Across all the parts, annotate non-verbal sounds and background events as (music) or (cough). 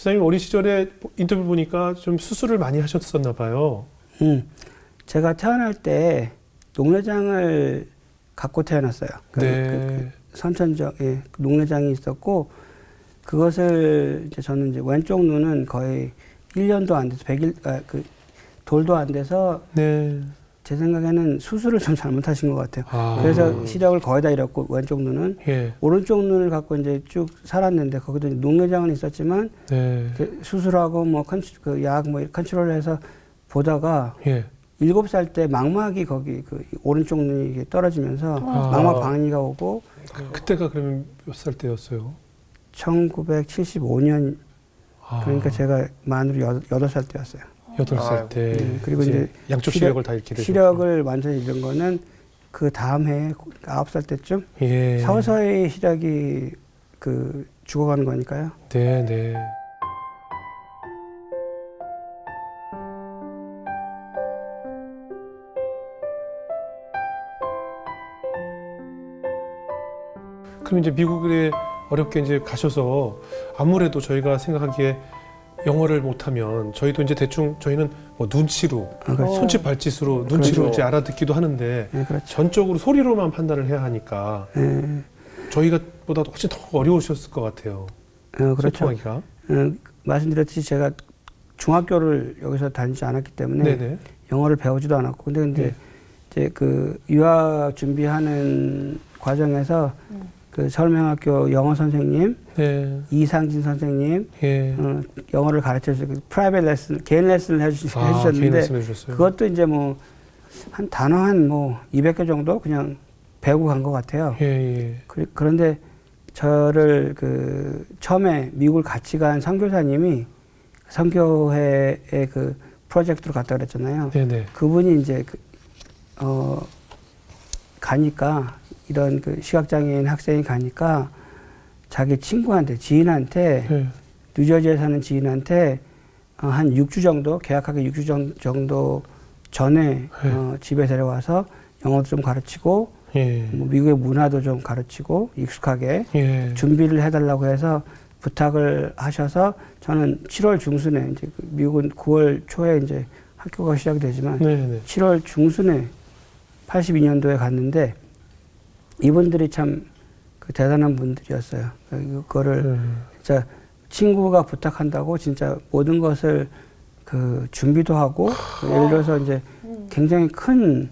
지사님 어린 시절에 인터뷰 보니까 좀 수술을 많이 하셨었나 봐요. 음, 제가 태어날 때 녹내장을 갖고 태어났어요. 그, 네. 그, 그 선천적 예, 그 녹내장이 있었고 그것을 이제 저는 이제 왼쪽 눈은 거의 1년도 안 돼서 100일 아, 그 돌도 안 돼서 네. 제 생각에는 수술을 좀 잘못하신 것 같아요. 아. 그래서 시력을 거의 다 잃었고 왼쪽 눈은 예. 오른쪽 눈을 갖고 이제 쭉 살았는데 거기도 녹내장은 있었지만 네. 그 수술하고 뭐 그약뭐 컨트롤해서 보다가 예. 일곱 살 때 망막이 거기 그 오른쪽 눈이 떨어지면서 아. 망막 방위가 오고 그 때가 그러면 몇 살 때였어요? 1975년 아, 그러니까 제가 만으로 여- 여덟 살 때였어요. 여덟 살. 때. 음, 그리고 이제 양쪽 시력- 시력을 다 잃게 되죠. 시력을 완전히 잃은 거는 그 다음 해에 아홉 살 때쯤 예. 서서히 시력이 그 죽어가는 거니까요. 네, 네. 그럼 이제 미국에 어렵게 이제 가셔서 아무래도 저희가 생각하기에 영어를 못하면 저희도 이제 대충 저희는 뭐 눈치로 아, 그렇죠. 손짓 발짓으로 눈치로 그렇죠. 이제 알아듣기도 하는데 네, 그렇죠. 전적으로 소리로만 판단을 해야 하니까 네, 저희가 보다 훨씬 더 어려우셨을 것 같아요. 어, 그렇죠. 소통하기가. 어, 말씀드렸듯이 제가 중학교를 여기서 다니지 않았기 때문에 네네. 영어를 배우지도 않았고 근데 이제 네. 이제 그 유학 준비하는 과정에서 그 서울명학교 영어 선생님 네. 이상진 선생님 예. 어, 영어를 가르쳐 주고 프라이빗 레슨 개인 레슨을 해주, 아, 해주셨는데 레슨. 그것도 이제 뭐 한 단어 한 뭐 200개 정도 그냥 배우고 간 것 같아요. 예, 예. 그, 그런데 저를 그 처음에 미국을 같이 간 선교사님이 선교회의 그 프로젝트로 갔다 그랬잖아요. 네네. 그분이 이제 그, 어 가니까 이런 그 시각장애인 학생이 가니까 자기 친구한테 지인한테 예. 뉴저지에 사는 지인한테 어, 한 6주 정도 계약하기 6주 정- 정도 전에 네. 어, 집에 데려와서 영어도 좀 가르치고 예. 뭐 미국의 문화도 좀 가르치고 익숙하게 예. 준비를 해달라고 해서 부탁을 하셔서 저는 7월 중순에 이제 그 미국은 9월 초에 이제 학교가 시작이 되지만 네 네. 7월 중순에 82년도에 갔는데 이분들이 참그 대단한 분들이었어요. 그거를 음. 진짜 친구가 부탁한다고 진짜 모든 것을 그 준비도 하고 그 예를 들어서 이제 굉장히 큰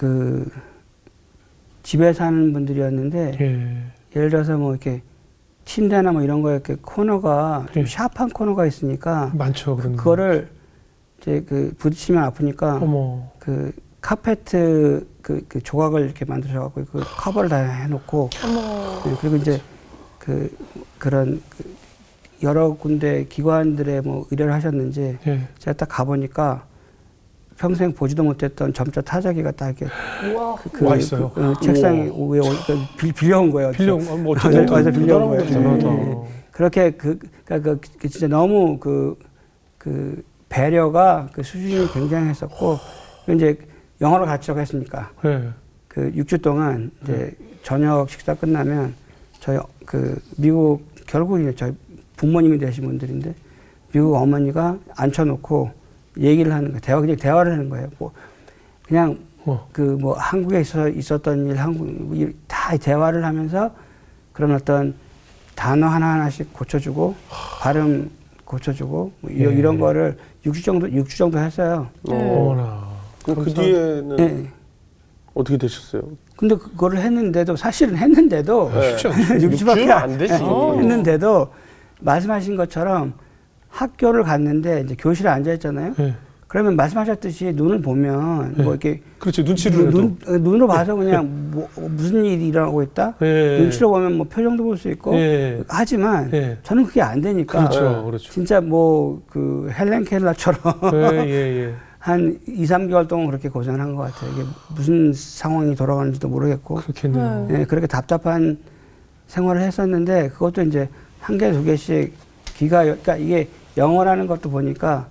그 집에 사는 분들이었는데 예. 예를 들어서 뭐 이렇게 침대나 뭐 이런 거에 이렇게 코너가 좀 예. 샤프한 코너가 있으니까 많죠 그런 거. 그거를 이제 그 부딪히면 아프니까 어머. 그 카페트 그, 그 조각을 이렇게 만들어 갖고 그 커버를 다 해놓고 어머. 네, 그리고 이제 그 그런 그 여러 군데 기관들의 뭐 의뢰를 하셨는지 예. 제가 딱 가보니까 평생 보지도 못했던 점자 타자기가 딱 이렇게 우와. 그, 와 있어요? 그, 어, 책상에 위에 올- 그 빌- 빌려온 거예요. 빌려 어, 뭐 아, 어쨌든 어디서 빌려온 거예요. 네. 다. 그렇게 그, 그러니까 그, 그 진짜 너무 그, 그 배려가 그 수준이 굉장했었고 그 이제 영어를 가르치려고 했으니까 예. 그 6주 동안 이제 저녁 식사 끝나면 저희 그 미국 결국 이제 저희 부모님이 되신 분들인데 미국 어머니가 앉혀놓고 얘기를 하는 거예요. 대화 그냥 대화를 하는 거예요. 뭐 그냥 어. 그뭐 한국에 있어 있었던 일, 한국 일, 다 대화를 하면서 그런 어떤 단어 하나 하나씩 고쳐주고 발음 고쳐주고 뭐 이- 예. 이런 거를 6주 정도 6주 정도 했어요. 네. 그 뒤에는 예. 어떻게 되셨어요? 근데 그거를 했는데도 사실은 했는데도 네. 쉽지 않죠. 육주밖에 육주는 안 되지. 예, 했는데도 말씀하신 것처럼 학교를 갔는데 이제 교실에 앉아 있잖아요. 예. 그러면 말씀하셨듯이 눈을 보면 네. 뭐 이렇게 그렇지 눈치를 해도. 눈, 어, 눈으로 봐서 그냥 뭐 무슨 일이 일어나고 있다. 예. 눈치로 보면 뭐 표정도 볼 수 있고 예. 하지만 예. 저는 그게 안 되니까 그렇죠. 그렇죠. 진짜 뭐 그 헬렌 켈러처럼 예, 예, 예. 한 2, 3개월 동안 그렇게 고생을 한것 같아요. 이게 무슨 상황이 돌아가는지도 모르겠고 그렇겠네요. 예, 그렇게 답답한 생활을 했었는데 그것도 이제 한 개, 두 개씩 귀가, 여- 그러니까 이게 영어라는 것도 보니까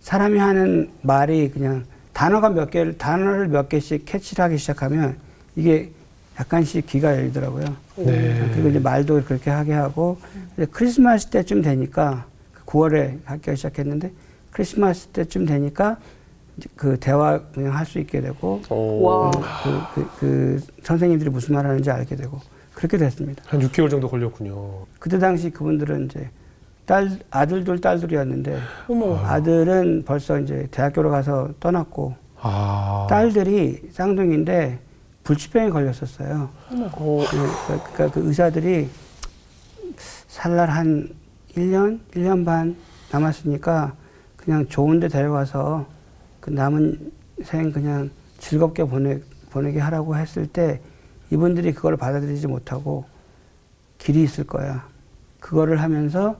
사람이 하는 말이 그냥 단어가 몇 개를, 단어를 몇 개씩 캐치를 하기 시작하면 이게 약간씩 귀가 열리더라고요. 네. 그리고 이제 말도 그렇게 하게 하고 이제 크리스마스 때쯤 되니까 9월에 학교 시작했는데 크리스마스 때쯤 되니까 그 대화 그냥 할 수 있게 되고 어. 와. 그, 그, 그 선생님들이 무슨 말 하는지 알게 되고 그렇게 됐습니다. 한 6개월 정도 걸렸군요. 그때 당시 그분들은 이제 딸 아들 둘딸 둘이었는데 어머. 아들은 벌써 이제 대학교로 가서 떠났고 아. 딸들이 쌍둥이인데 불치병에 걸렸었어요. 어. 네, 그러니까 그 의사들이 살날 한 1년, 1년 반 남았으니까 그냥 좋은 데 데려가서 그 남은 생 그냥 즐겁게 보내, 보내게 하라고 했을 때 이분들이 그걸 받아들이지 못하고 길이 있을 거야. 그거를 하면서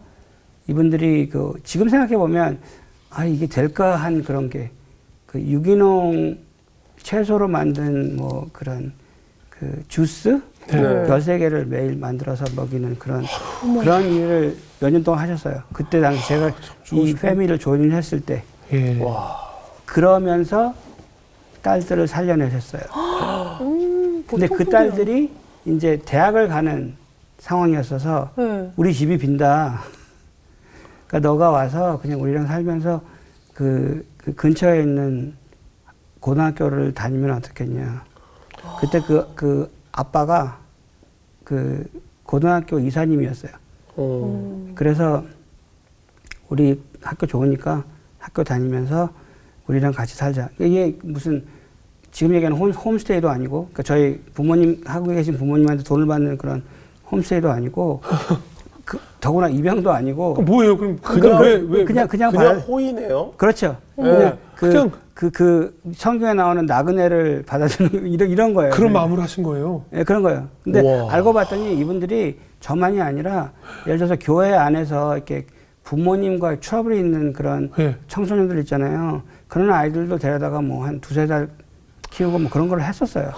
이분들이 그 지금 생각해 보면 아 이게 될까 한 그런 게 그 유기농 채소로 만든 뭐 그런 그 주스 네. 열세 개를 매일 만들어서 먹이는 그런 그런 일을 몇 년 동안 하셨어요. 그때 당시 제가 이 패밀리를 조인했을 때 예. 와. 그러면서 딸들을 살려내셨어요. (gasps) 음, 근데 그. 딸들이 이제 대학을 가는 상황이었어서 네. 우리 집이 빈다. 그러니까 너가 와서 그냥 우리랑 살면서 그, 그 근처에 있는 고등학교를 다니면 어떻겠냐. 그때 그, 그 아빠가 그 고등학교 이사님이었어요. 어. 음. 그래서 우리 학교 좋으니까 학교 다니면서 우리랑 같이 살자. 이게 무슨 지금 얘기하는 홈, 홈스테이도 아니고, 그러니까 저희 부모님, 하고 계신 부모님한테 돈을 받는 그런 홈스테이도 아니고, (laughs) 그, 더구나 입양도 아니고, 그럼 뭐예요? 그럼 그냥, 그냥 왜, 왜 그냥, 그냥, 그냥 받아, 호의네요. 그렇죠. 네. 그냥, 그, 그냥- 그, 그, 성경에 나오는 나그네를 받아주는 (laughs) 이런, 이런 거예요. 그런 마음으로 하신 거예요? 예, 그런 거예요. 근데 우와. 알고 봤더니 이분들이 저만이 아니라 예를 들어서 교회 안에서 이렇게 부모님과 트러블이 있는 그런 예. 청소년들 있잖아요. 그런 아이들도 데려다가 뭐 한 두세 달 키우고 뭐 그런 걸 했었어요.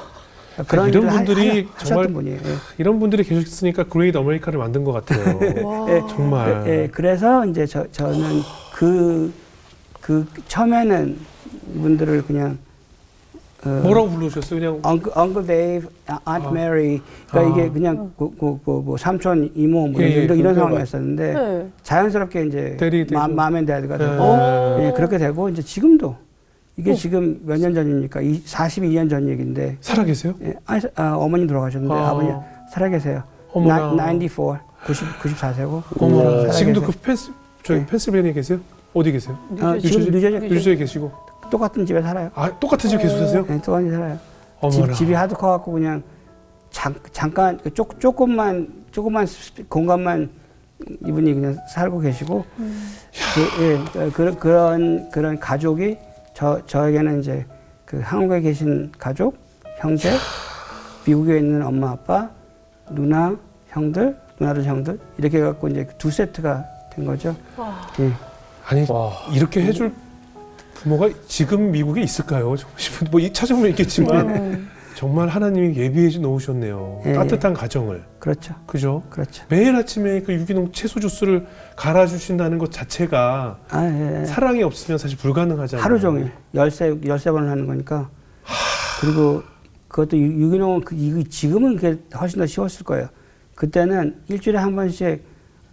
그런 이런 분들이 하- 정말 분이에요. 예. 이런 분들이 계셨으니까 그레이트 아메리카를 만든 것 같아요. (laughs) 와. 예, 정말. 예, 예, 그래서 이제 저, 저는 그, 그 처음에는 이분들을 그냥 어, 뭐라고 불러주셨어요? 그냥 Uncle, Uncle Dave, Aunt 아. Mary. 그러니까 아. 이게 그냥 그, 그, 그, 뭐 삼촌, 이모 뭐 예, 예, 이런, 이런 그러니까 상황이었었는데 네. 자연스럽게 이제 대리 되고. 마, 마음엔 데드가 되고 예. 예, 그렇게 되고 이제 지금도 이게 어. 지금 몇 년 전입니까? 이, 42년 전 얘기인데 살아계세요? 예, 아니, 아, 어머니 돌아가셨는데 아. 아. 버님 살아계세요. 어머나. 나, 94, 90, 94세고 어머나. 네. 지금도 그 펜스 저희 네. 펜실베니에 계세요? 어디 계세요? 아, 뉴저지. 지금 뉴저지 뉴저지에 계시고. 똑같은 집에 살아요. 아 똑같은 집 계속 사세요? 예, 똑같은 집에 살아요. 어머나. 집, 집이 하도 커갖고 그냥 잠, 잠깐 그 쪼, 조금만 조금만 스- 공간만 이분이 그냥 살고 계시고 그, 예, 그, 그런 그런 가족이 저 저에게는 이제 그 한국에 계신 가족 형제 미국에 있는 엄마 아빠 누나 형들 누나들 형들 이렇게 해갖고 이제 두 세트가 된 거죠. 와. 예. 아니 와. 이렇게 해줄 부모가 지금 미국에 있을까요? 뭐이 찾아보면 있겠지만 음. 정말 하나님이 예비해 놓으셨네요. 예. 따뜻한 가정을. 그렇죠, 그죠? 그렇죠. 매일 아침에 그 유기농 채소 주스를 갈아 주신다는 것 자체가 아 예. 사랑이 없으면 사실 불가능하잖아요. 하루 종일 열세 열세 번을 하는 거니까 그리고 그것도 유- 유기농은 그, 이- 지금은 그게 훨씬 더 쉬웠을 거예요. 그때는 일주일에 한 번씩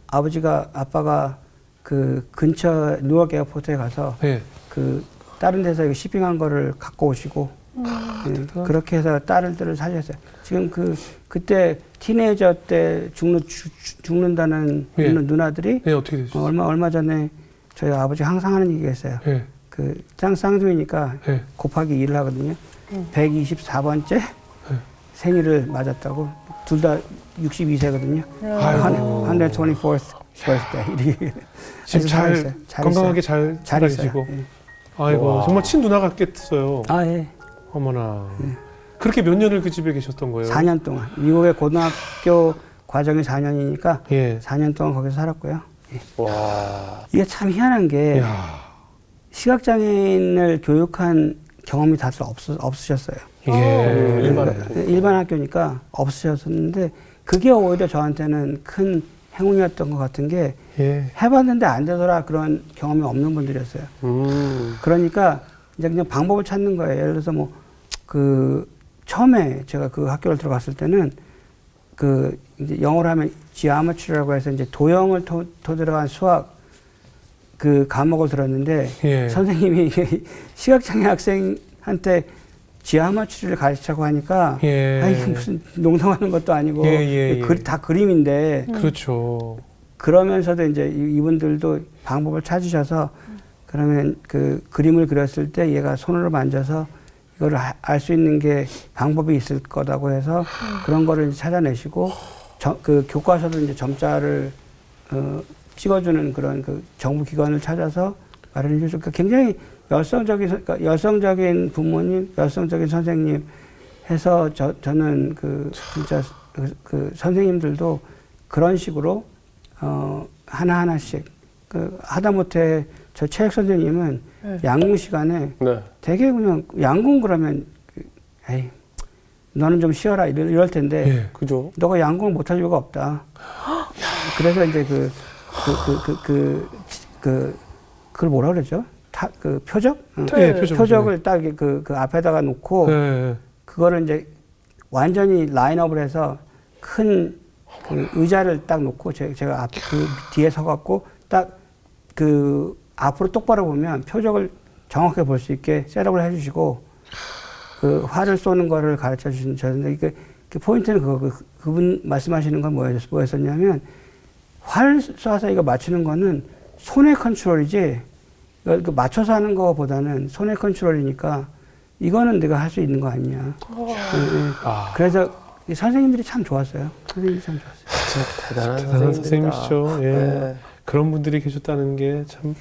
아버지가 아빠가 그 근처 뉴욕 에어포트에 가서 네. 그 다른 데서 이거 쇼핑한 거를 갖고 오시고 예, 그렇게 해서 딸들을 살렸어요. 지금 그 그때 티네이저 때 죽는 죽- 죽- 죽는다는 예. 누나- 누나들이 네 어떻게 어, 되셨어요? 얼마 얼마 전에 저희 아버지 항상 하는 얘기가 있어요. 네. 그짱 쌍둥이니까 네. 곱하기 2를 하거든요. 음. 124번째 네. 생일을 맞았다고. 둘 다 62세거든요. 아이고. 124th birthday. 지금 잘. 잘 건강하게 잘 있어요. 살아계시고. 예. 아이고 와. 정말 친누나 같겠어요. 아, 예. 어머나. 그렇게 몇 년을 그 집에 계셨던 거예요? 4년 동안. 미국의 고등학교 과정이 4년이니까 예. 4년 동안 거기서 살았고요. 예. 와. 이게 참 희한한 게 야. 시각장애인을 교육한 경험이 다들 없, 없으셨어요. 예. 음, 일반 네, 일반 학교니까 없으셨었는데 그게 오히려 저한테는 큰 행운이었던 것 같은 게 예. 해봤는데 안 되더라 그런 경험이 없는 분들이었어요. 음. 그러니까 이제 그냥 방법을 찾는 거예요. 예를 들어서 뭐 그 처음에 제가 그 학교를 들어갔을 때는 그 이제 영어로 하면 geometry라고 해서 이제 도형을 토, 토대로 한 수학 그 과목을 들었는데 예. 선생님이 (laughs) 시각장애 학생한테 지하마추리를 가르치자고 하니까 예. 아 이게 무슨 농담하는 것도 아니고 예, 예, 예. 그- 다 그림인데 그렇죠. 그러면서도 이제 이- 이분들도 방법을 찾으셔서 그러면 그 그림을 그렸을 때 얘가 손으로 만져서 이거를 알 수 있는 게 방법이 있을 거다고 해서 그런 거를 찾아내시고 저, 그 교과서도 이제 점자를 어, 찍어주는 그런 그 정부 기관을 찾아서 마련해 주죠. 그러니까 굉장히 열성적인 선- 그러니까 열성적인 부모님, 열성적인 선생님 해서 저 저는 그 진짜 그, 그 선생님들도 그런 식으로 어 하나 하나씩 그 하다못해 저 체육 선생님은 네. 양궁 시간에 네. 되게 그냥 양궁 그러면 그, 에이 너는 좀 쉬어라 이럴, 이럴 텐데 예. 그죠. 너가 양궁을 못할 이유가 없다. 그래서 이제 그, 그, 그, 그, 그, 그, 그걸 뭐라 그러죠? 타, 그 표적? 응. 예, 표적. 표적을 딱 그, 그 앞에다가 놓고 예. 그거를 이제 완전히 라인업을 해서 큰그 의자를 딱 놓고 제- 제가 앞, 그 뒤에 서갖고 딱 그 앞으로 똑바로 보면 표적을 정확하게 볼 수 있게 셋업을 해주시고 그 활을 쏘는 거를 가르쳐 주신 저는데 그, 그 포인트는 그거 그, 그분 말씀하시는 건 뭐였, 뭐였었냐면 활 쏴서 이거 맞추는 거는 손의 컨트롤이지 이거 그 맞춰서 하는 거보다는 손의 컨트롤이니까 이거는 내가 할 수 있는 거 아니냐. 예, 예. 아. 그래서 이 선생님들이 참 좋았어요. 선생님이 참 좋았어요. 진짜 대단한, 대단한. 선생님이시죠. 예. 네. 그런 분들이 계셨다는 게 참.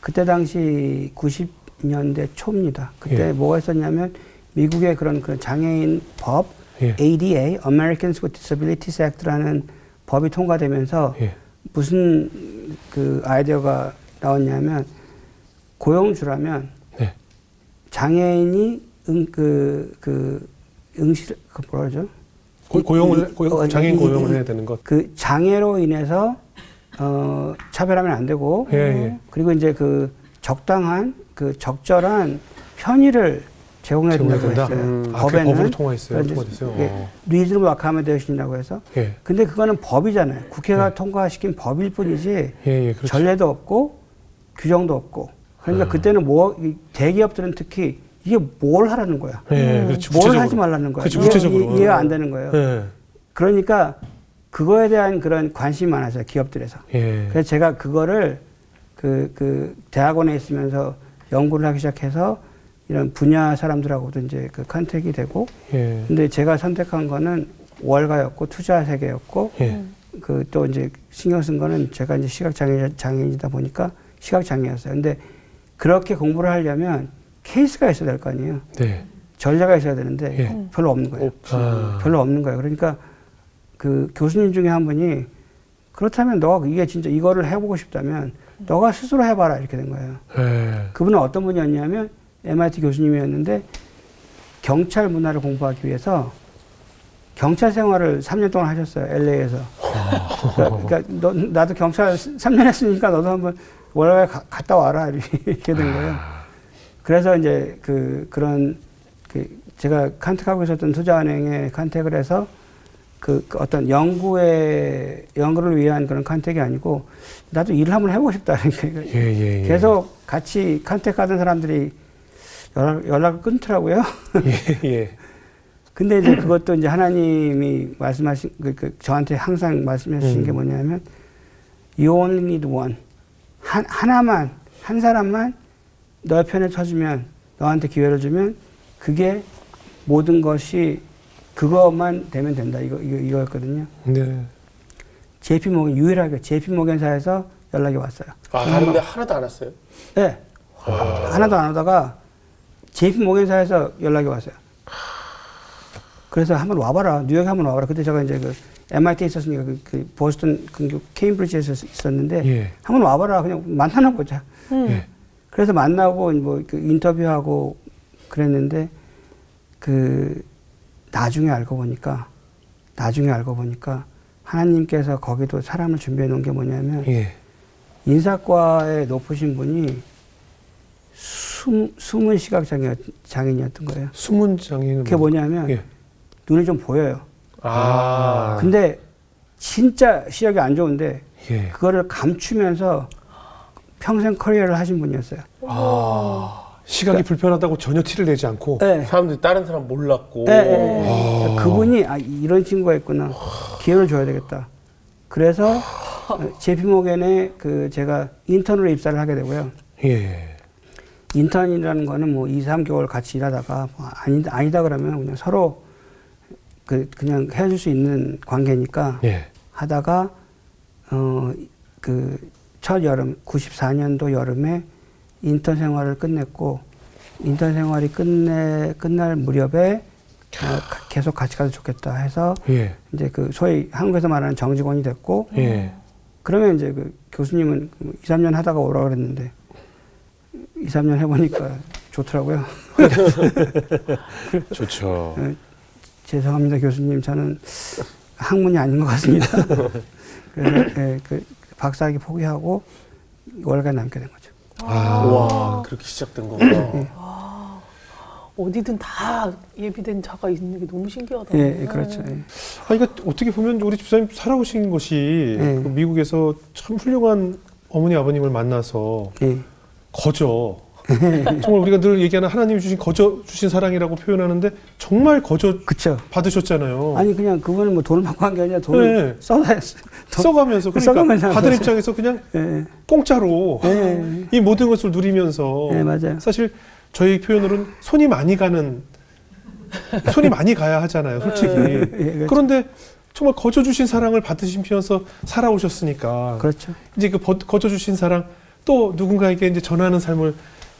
그때 당시 90년대 초입니다. 그때 예. 뭐가 있었냐면 미국의 그런 그 장애인 법 예. ADA (Americans with Disabilities Act)라는 법이 통과되면서 예. 무슨 그 아이디어가 나왔냐면 고용주라면 네. 장애인이 응그 그그 뭐라 그러죠? 고, 고용을 고용, 어, 장애인 고용을 이- 해야 되는 것. 그 장애로 인해서 어 차별하면 안 되고 예, 예. 그리고 이제 그 적당한 그 적절한 편의를 제공해야 제공해야 된다고 된다? 했어요. 음. 아, 그게 법에는 법으로 통과했어요. 통과됐어요. 예, 어. 리즈너블 아카모데이션이라고 해서 예. 근데 그거는 법이잖아요. 국회가 네. 통과시킨 법일 뿐이지 예, 예. 그렇죠. 전례도 없고 규정도 없고 그러니까 음. 그때는 뭐 이 대기업들은 특히 이게 뭘 하라는 거야. 예, 그렇죠. 뭘 구체적으로. 하지 말라는 거야. 그렇죠. 이해- 구체적으로. 이해, 가안 되는 거예요. 예. 그러니까 그거에 대한 그런 관심이 많았어요. 기업들에서. 예. 그래서 제가 그거를 그, 그 대학원에 있으면서 연구를 하기 시작해서 이런 분야 사람들하고도 이제 그 컨택이 되고 예. 근데 제가 선택한 거는 월가였고 투자 세계였고 예. 그또 이제 신경 쓴 거는 제가 이제 시각 장애 장애인이다 보니까 시각 장애였어요. 근데 그렇게 공부를 하려면 케이스가 있어야 될 거 아니에요. 네. 전례가 있어야 되는데 예. 별로 없는 거예요. 아. 별로 없는 거예요. 그러니까 그 교수님 중에 한 분이 그렇다면 너가 이게 진짜 이거를 해보고 싶다면 너가 스스로 해봐라 이렇게 된 거예요. 예. 그분은 어떤 분이었냐면 MIT 교수님이었는데 경찰 문화를 공부하기 위해서 경찰 생활을 3년 동안 하셨어요. LA에서. 그러니까, 그러니까 너, 나도 경찰 3년 했으니까 너도 한번 월요일에 가- 갔다 와라 이렇게 된 거예요. 그래서 이제 그 그런 그 제가 컨택하고 있었던 투자은행에 컨택을 해서 그, 그 어떤 연구에 연구를 위한 그런 컨택이 아니고 나도 일을 한번 해보고 싶다. (laughs) 그러니까 예, 예, 예. 계속 같이 컨택하던 사람들이 연락, 연락을 끊더라고요. 예, 예. (laughs) 근데 이제 그것도 이제 하나님이 말씀하신, 그, 그 저한테 항상 말씀해 주신 음. 게 뭐냐면, you only need one. 한, 하나만, 한 사람만 너의 편에 서주면, 너한테 기회를 주면, 그게 모든 것이 그것만 되면 된다. 이거, 이거, 이거였거든요. 네. JP 모건, 유일하게 JP 모건사에서 연락이 왔어요. 아, 다른데 하나도 안 왔어요? 네. 하나도 안 오다가 JP 모건사에서 연락이 왔어요. 그래서 한번 와봐라. 뉴욕에 한번 와봐라. 그때 제가 이제 그 MIT에 있었으니까 그, 그 보스턴 근교 케임브리지에서 있었는데 예. 한번 와봐라. 그냥 만나나 보자. 예. 그래서 만나고 뭐그 인터뷰하고 그랬는데 그 나중에 알고 보니까 나중에 알고 보니까 하나님께서 거기도 사람을 준비해 놓은 게 뭐냐면 예. 인사과에 높으신 분이 숨, 숨은 시각장애, 장애인 이었던 거예요. 숨은 장애는 그게 뭐- 뭐냐면 예. 눈이 좀 보여요. 아. 근데 진짜 시력이 안 좋은데 예. 그거를 감추면서 평생 커리어를 하신 분이었어요. 아. 시각이 불편하다고 전혀 티를 내지 않고 네. 사람들이 다른 사람 몰랐고. 예, 예, 예. 그분이 아, 이런 친구가 있구나. 기회를 줘야 되겠다. 그래서 제피 모겐에 그 제가 인턴으로 입사를 하게 되고요. 예. 인턴이라는 거는 뭐 2, 3개월 같이 일하다가 뭐 아니다, 아니다 그러면 그냥 서로 그 그냥 헤어질 수 있는 관계니까 예. 하다가 어 그 첫 여름 94년도 여름에 인턴 생활을 끝냈고 인턴 생활이 끝내 끝날 무렵에 어, 가- 계속 같이 가도 좋겠다 해서 예. 이제 그 소위 한국에서 말하는 정직원이 됐고 예. 그러면 이제 그 교수님은 2, 3년 하다가 오라 그랬는데 2, 3년 해보니까 좋더라고요. (laughs) 좋죠. 죄송합니다 교수님 저는 학문이 아닌 것 같습니다. (laughs) 그래서 예, 그 박사학위 포기하고 월간 남게 된 거죠. 아. 와, 그렇게 시작된 거구나. 어디든 다 예비된 자가 있는 게 너무 신기하다. 예, 예, 그렇죠. 예. 아, 이거 어떻게 보면 우리 집사님 살아오신 것이 네. 그 미국에서 참 훌륭한 어머니 아버님을 만나서 예. 거저 (laughs) 정말 우리가 늘 얘기하는 하나님이 주신 거저 주신 사랑이라고 표현하는데 정말 거저 그쵸. 받으셨잖아요. 아니 그냥 그분은 뭐 돈을 받고 한 게 아니라 돈을 네. 돈- 써가면서 그러니까 써가면서 한 받은 거죠. 입장에서 그냥 예, 공짜로 예, (laughs) 이 모든 것을 누리면서 예, 맞아요. 사실 저희 표현으로는 손이 많이 가는 손이 많이 가야 하잖아요, 솔직히. 예, 그렇죠. 그런데 정말 거저 주신 사랑을 받으시면서 살아오셨으니까 그렇죠. 이제 그 버- 거저 주신 사랑 또 누군가에게 이제 전하는 삶을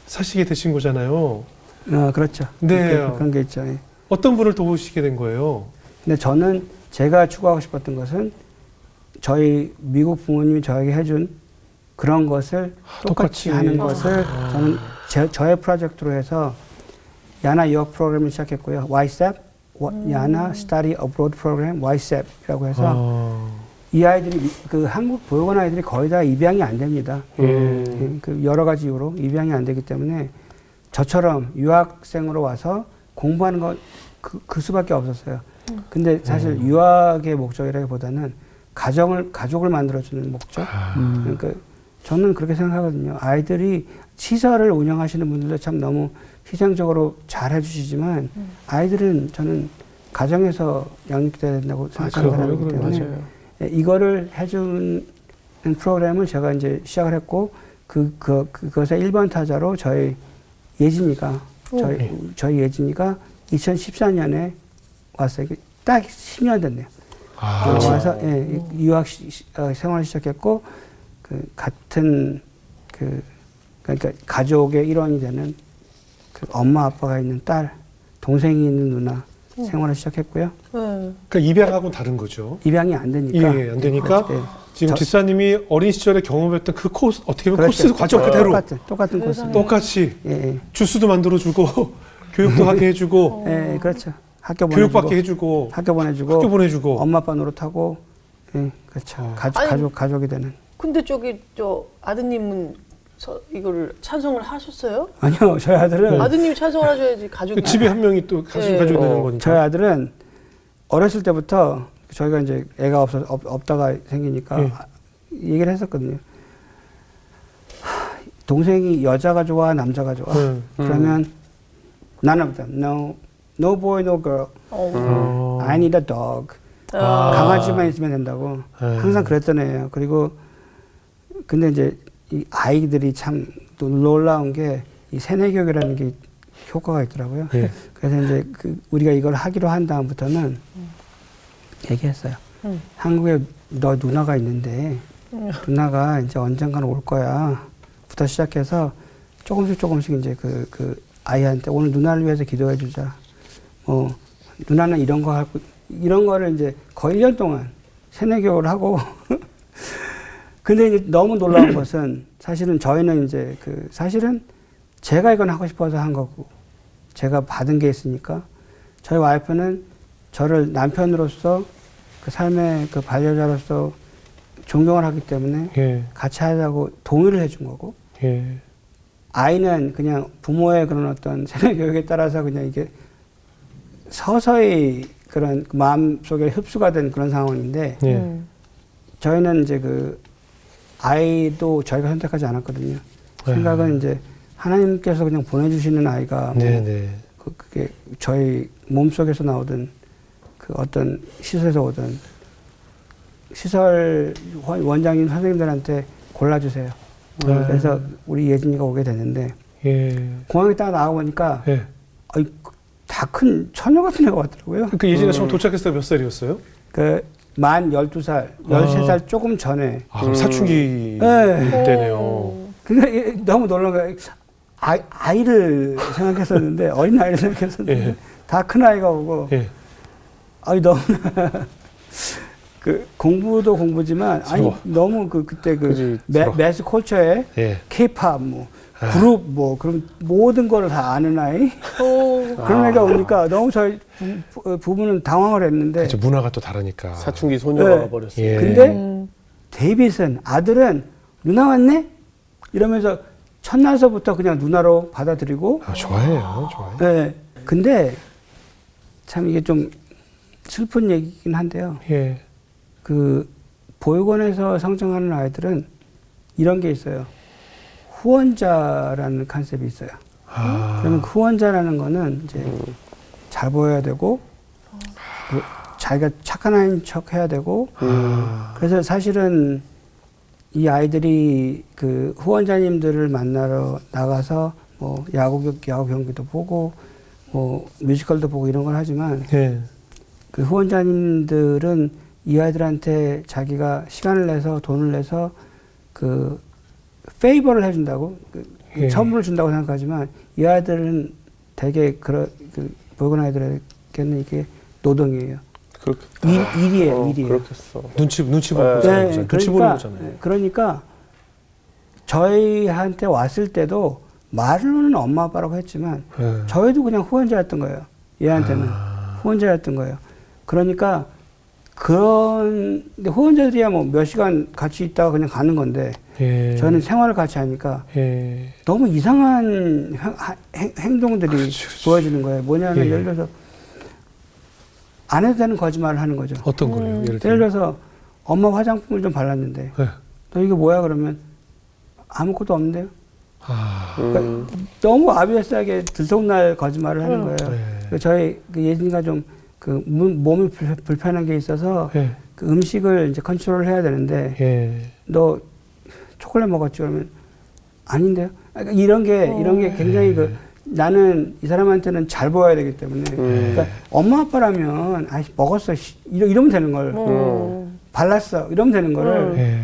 사시게 되신 거잖아요. 어, 그렇죠. 네. 그런 게 있죠. 예. 어떤 분을 도우시게 된 거예요? 근데 저는 제가 추구하고 싶었던 것은 저희 미국 부모님이 저에게 해준 그런 것을 똑같이, 똑같이. 하는 아. 것을 저는 제, 저의 프로젝트로 해서 야나 유학 프로그램을 시작했고요. YSEP, 야나 Study Abroad 프로그램 YSEP이라고 해서 아, 이 아이들이 미- 그 한국 보육원 아이들이 거의 다 입양이 안 됩니다. 음. 예, 그 여러 가지 이유로 입양이 안 되기 때문에 저처럼 유학생으로 와서 공부하는 것 그, 그 수밖에 없었어요. 근데 사실 음. 유학의 목적이라기보다는 가정을 가족을 만들어주는 목적. 아, 그러니까 저는 그렇게 생각하거든요. 아이들이 시설을 운영하시는 분들도 참 너무 희생적으로 잘 해주시지만 아이들은 저는 가정에서 양육돼야 된다고 아, 생각하는 사람이기. 때문에 맞아요. 예, 이거를 해주는 프로그램을 제가 이제 시작을 했고 그, 그 그것의 1번 타자로 저희 예진이가 저희 네. 저희 예진이가 2014년에 왔어요. 딱 10년 됐네요. 아, 와서 예, 유학 시, 시- 어, 생활을 시작했고 그 같은 그 그러니까 가족의 일원이 되는 그 엄마 아빠가 있는 딸 동생이 있는 누나 생활을 시작했고요. 네. 그러니까 입양하고는 다른 거죠. 입양이 안 되니까 예, 안 되니까 예. 지금 저- 집사님이 어린 시절에 경험했던 그 코스 어떻게 보면 그렇죠. 코스 과정 그대로 똑같은 똑같은 코스. 똑같이 예, 예. 주스도 만들어주고 (laughs) 교육도 하게 해주고 예, 그렇죠. 학교 보내주고 교육받게 해주고 학교 보내주고 학교 보내주고 엄마 아빠 노릇하고 예, 그렇죠. 어. 가족 아니, 가족 가족이 되는. 근데 저기 저 아드님은 서, 이거를 찬성을 하셨어요? 아니요, 저희 아들은 아드님이 찬성을 하셔야지 가족이. 그 집에 한 명이 또 가지고 예. 가지고 되는 어, 거니까. 저희 아들은 어렸을 때부터 저희가 이제 애가 없어 없, 없다가 생기니까 예. 아, 얘기를 했었거든요. 하, 동생이 여자가 좋아, 남자가 좋아. 음. 그러면 none of them, no, no boy, no girl. 어. 어. I need a dog. 아. 강아지만 있으면 된다고 예. 항상 그랬던 애예요. 그리고 근데 이제 이 아이들이 참또 놀라운 게 이 세뇌 교육이라는 게 효과가 있더라고요. 예. 그래서 이제 그 우리가 이걸 하기로 한 다음부터는 얘기했어요. 음. 한국에 너 누나가 있는데 음. 누나가 이제 언젠가는 올 거야. 부터 시작해서 조금씩 조금씩 이제 그, 그 아이한테 오늘 누나를 위해서 기도해 주자. 뭐 누나는 이런 거 하고 이런 거를 이제 거의 1년 동안 세뇌 교육을 하고 (laughs) 근데 이제 너무 놀라운 것은 사실은 저희는 이제 그 사실은 제가 이건 하고 싶어서 한 거고 제가 받은 게 있으니까 저희 와이프는 저를 남편으로서 그 삶의 그 반려자로서 존경을 하기 때문에 예. 같이 하자고 동의를 해준 거고 예. 아이는 그냥 부모의 그런 어떤 세뇌 교육에 따라서 그냥 이게 서서히 그런 마음 속에 흡수가 된 그런 상황인데 예. 음. 저희는 이제 그 아이도 저희가 선택하지 않았거든요. 네. 생각은 이제 하나님께서 그냥 보내주시는 아이가 뭐 네네. 그, 그게 저희 몸 속에서 나오든 그 어떤 시설에서 오든 시설 원- 원장님 선생님들한테 골라주세요. 네. 그래서 우리 예진이가 오게 됐는데 예. 공항에 딱 나가 보니까 예. 다 큰 처녀 같은 애가 왔더라고요. 그 예진이가 처음 도착했을 때 몇 살이었어요? 그 만 12살, 13살 조금 전에 아, 그럼 사춘기 네. 때네요. 이- 너무 놀란 거예요. 아이, 아이를 생각했었는데 (laughs) 어린 아이를 생각했었는데 예. 다큰 아이가 오고 예. 아니 너무 (laughs) 그 공부도 공부지만 아니 서로. 너무 그 그때 그 그지, 매, 서로. 매스 컬처에 예. 케이팝 뭐 아. 그룹 뭐 그런 모든 거를 다 아는 아이 오. 그런 아. 애가 오니까 너무 저희 부, 부부는 당황을 했는데 그렇죠. 문화가 또 다르니까. 사춘기 소녀가 네. 버렸어요. 예. 근데 음. 데이빗은 아들은 누나 왔네 이러면서 첫날서부터 그냥 누나로 받아들이고 아, 좋아해요. 좋아해. 네. 근데 참 이게 좀 슬픈 얘기긴 한데요. 예. 그 보육원에서 성장하는 아이들은 이런 게 있어요. 후원자라는 컨셉이 있어요. 아. 그러면 그 후원자라는 거는 이제 잘 보여야 되고 그 자기가 착한 아이인 척 해야 되고 아. 그래서 사실은 이 아이들이 그 후원자님들을 만나러 나가서 뭐 야구 경- 야구 경기도 보고 뭐 뮤지컬도 보고 이런 걸 하지만 예. 그 후원자님들은 이 아이들한테 자기가 시간을 내서 돈을 내서 그 페이버를 해준다고 그 예. 선물을 준다고 생각하지만 이 아이들은 되게 그런 그 보육원 아이들에게는 이게 노동이에요. 그렇겠다. 일, 일이에요, 어, 일이에요. 그렇겠어. 눈치 눈치 보고 네, 네. 눈치 보는 거잖아요. 네, 그러니까 저희한테 왔을 때도 말로는 엄마 아빠라고 했지만 예. 저희도 그냥 후원자였던 거예요. 얘한테는 아. 후원자였던 거예요. 그러니까 그런 근데 후원자들이야 뭐 몇 시간 같이 있다가 그냥 가는 건데 예. 저는 생활을 같이 하니까 예. 너무 이상한 행, 하- 행- 행동들이 그렇지, 그렇지. 보여지는 거예요. 뭐냐면 예. 예를 들어서 안 해도 되는 거짓말을 하는 거죠. 어떤 거요? 예를 예를. 들어서 엄마 화장품을 좀 발랐는데 예. 너 이게 뭐야 그러면 아무것도 없는데요. 아. 음. 너무 아비어스하게 들통날 거짓말을 하는 음. 거예요. 예. 저희 그 예진이가 좀 그 몸이 불- 불편한 게 있어서 예. 그 음식을 이제 컨트롤 해야 되는데 예. 너 초콜릿 먹었지 그러면 아닌데요. 그러니까 이런 게 이런 게 굉장히 그 나는 이 사람한테는 잘 보여야 되기 때문에 음. 그러니까 엄마 아빠라면 아 먹었어 씨, 이러, 이러면 되는 걸 음. 발랐어 이러면 되는 거를 예.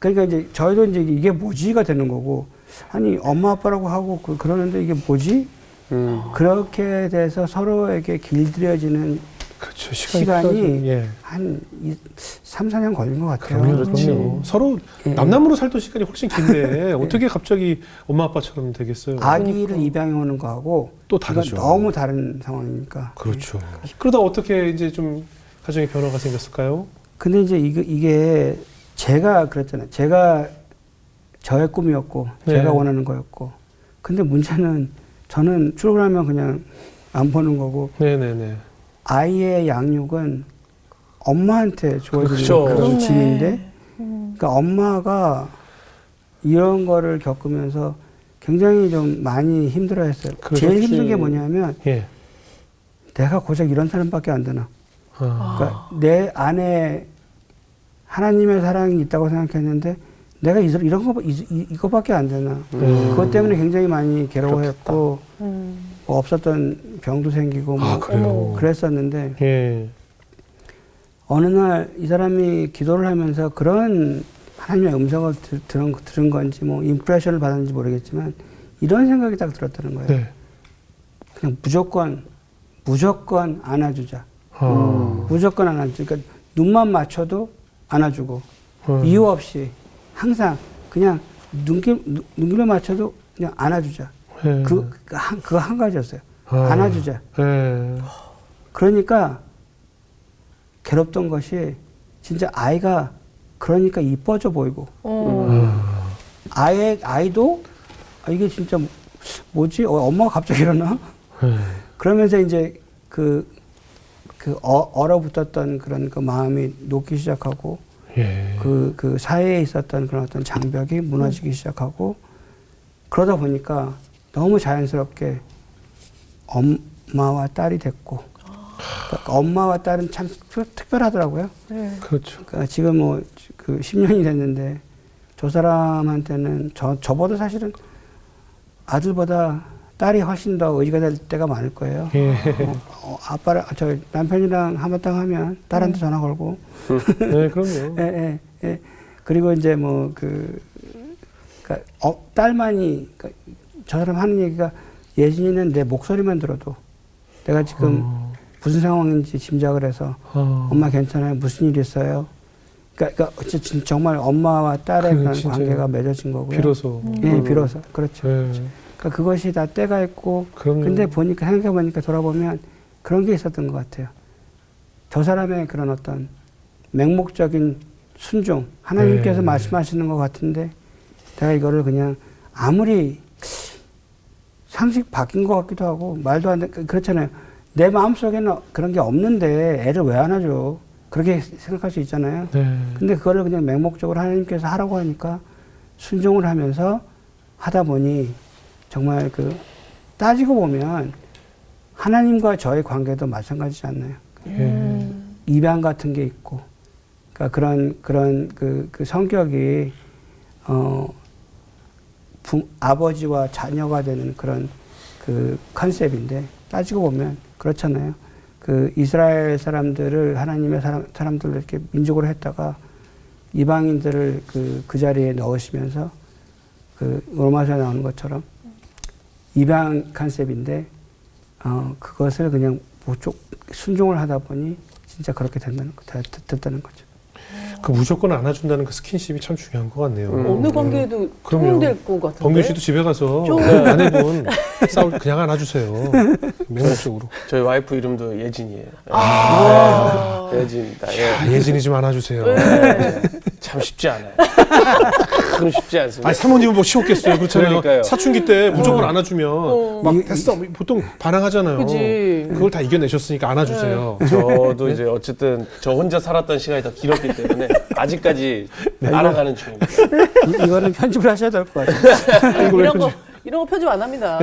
그러니까 이제 저희도 이제 이게 뭐지가 되는 거고 아니 엄마 아빠라고 하고 그, 그러는데 이게 뭐지 음. 그렇게 돼서 서로에게 길들여지는 그렇죠. 시간이, 시간이. 예. 한 이, 3, 4년 걸린 것 같아요. 그럼요. 서로 예. 남남으로 살던 시간이 훨씬 긴데 (laughs) 어떻게 갑자기 엄마 아빠처럼 되겠어요? 아기를 입양해 오는 거하고 또 다르죠. 너무 다른 상황이니까. 그렇죠. 그러다 어떻게 이제 좀 가정의 변화가 생겼을까요? 근데 이제 이게, 이게 제가 그랬잖아요. 제가 저의 꿈이었고 네. 제가 원하는 거였고. 근데 문제는 저는 출근하면 그냥 안 보는 거고 네네네. 아이의 양육은 엄마한테 주어지는 그렇죠. 그런. 짐인데 음. 그러니까 엄마가 이런 거를 겪으면서 굉장히 좀 많이 힘들어했어요. 그렇지. 제일 힘든 게 뭐냐면 예. 내가 고작 이런 사람밖에 안 되나. 아. 그러니까 내 안에 하나님의 사랑이 있다고 생각했는데 내가 이- 이런 거 이- 이- 이거밖에 안 되나. 음. 그것 때문에 굉장히 많이 괴로워했고 음. 뭐 없었던 병도 생기고 뭐 아 그래요. 그랬었는데 예. 어느 날 이 사람이 기도를 하면서 그런 하나님의 음성을 들, 들은, 들은 건지 뭐 임프레션을 받았는지 모르겠지만 이런 생각이 딱 들었다는 거예요. 네. 그냥 무조건 무조건 안아주자. 아. 무조건 안아주자. 그러니까 눈만 맞춰도 안아주고 음. 이유 없이 항상 그냥 눈길 눈- 눈길을 맞춰도 그냥 안아주자. 예. 그, 그 한, 그거 한 가지였어요. 아. 안아주자. 예. 그러니까 괴롭던 것이 진짜 아이가 그러니까 이뻐져 보이고 어. 아. 아이 아이도 아, 이게 진짜 뭐지 어, 엄마가 갑자기 이러나 예. 그러면서 이제 그, 그 어, 얼어붙었던 그런 그 마음이 녹기 시작하고 예. 그, 그 사회에 있었던 그런 어떤 장벽이 무너지기 시작하고 그러다 보니까 너무 자연스럽게 엄마와 딸이 됐고 그러니까 엄마와 딸은 참 특- 특별하더라고요. 네. 그렇죠. 그러니까 지금 뭐 그 10년이 됐는데 저 사람한테는 저, 저보다 사실은 아들보다 딸이 훨씬 더 의지가 될 때가 많을 거예요. 예. 어, 어, 아빠랑 저 남편이랑 한바탕 하면 딸한테 전화 걸고 네, 그럼요. (laughs) 예, 예, 예. 그리고 이제 뭐 그, 그니까, 어, 딸만이, 그 저 사람 하는 얘기가 예진이는 내 목소리만 들어도 내가 지금 어, 무슨 상황인지 짐작을 해서 어. 엄마 괜찮아요? 무슨 일 있어요? 그러니까, 그러니까 진- 정말 엄마와 딸의 그 그런 관계가 맺어진 거고요. 비로소. 예, 비로소. 그렇죠. 예. 그러니까 그것이 다 때가 있고 그럼요. 근데 보니까 생각해 보니까 돌아보면 그런 게 있었던 것 같아요. 저 사람의 그런 어떤 맹목적인 순종 하나님께서 네. 말씀하시는 것 같은데 내가 이거를 그냥 아무리 상식 바뀐 것 같기도 하고 말도 안 돼. 그- 그렇잖아요. 내 마음속에는 그런 게 없는데 애를 왜 안 하죠? 그렇게 생각할 수 있잖아요. 네. 근데 그거를 그냥 맹목적으로 하나님께서 하라고 하니까 순종을 하면서 하다 보니 정말 그 따지고 보면 하나님과 저의 관계도 마찬가지지 않나요? 예. 입양 같은 게 있고, 그러니까 그런 그런 그, 그 성격이 어 부, 아버지와 자녀가 되는 그런 그 컨셉인데 따지고 보면 그렇잖아요. 그 이스라엘 사람들을 하나님의 사람 사람들을 이렇게 민족으로 했다가 이방인들을 그, 그 자리에 넣으시면서 그 로마서에 나오는 것처럼 입양 컨셉인데 어, 그것을 그냥 뭐 쪽 순종을 하다 보니 진짜 그렇게 된다는 거, 다- 됐다는 거죠. 그 무조건 안아준다는 그 스킨십이 참 중요한 것 같네요. 음. 어느 관계에도 그럼요. 통용될 것 같은데. 범규 씨도 집에 가서 좀- 아내분 싸울 그냥 안아주세요. 맹목적으로. 저희 와이프 이름도 예진이에요. 아. 네. 예진이다. 예. 아, 예진이 좀 안아주세요. 네. 참 쉽지 않아요. 그럼 쉽지 않습니다. 아니 사모님은 뭐 쉬웠겠어요. 그렇잖아요. 그러니까요. 사춘기 때 무조건 안아주면 어. 막 이- 됐어. 보통 반항하잖아요. 그지. 그걸 다 이겨내셨으니까 안아주세요. 저도 이제 어쨌든 저 혼자 살았던 시간이 더 길었기 때문에 아직까지 (laughs) 알아가는 중입니다. 이, 이거는 (laughs) 편집을 하셔야 될 것 같아요. (laughs) 이런 거 편집- 이런 거 편집 안 합니다.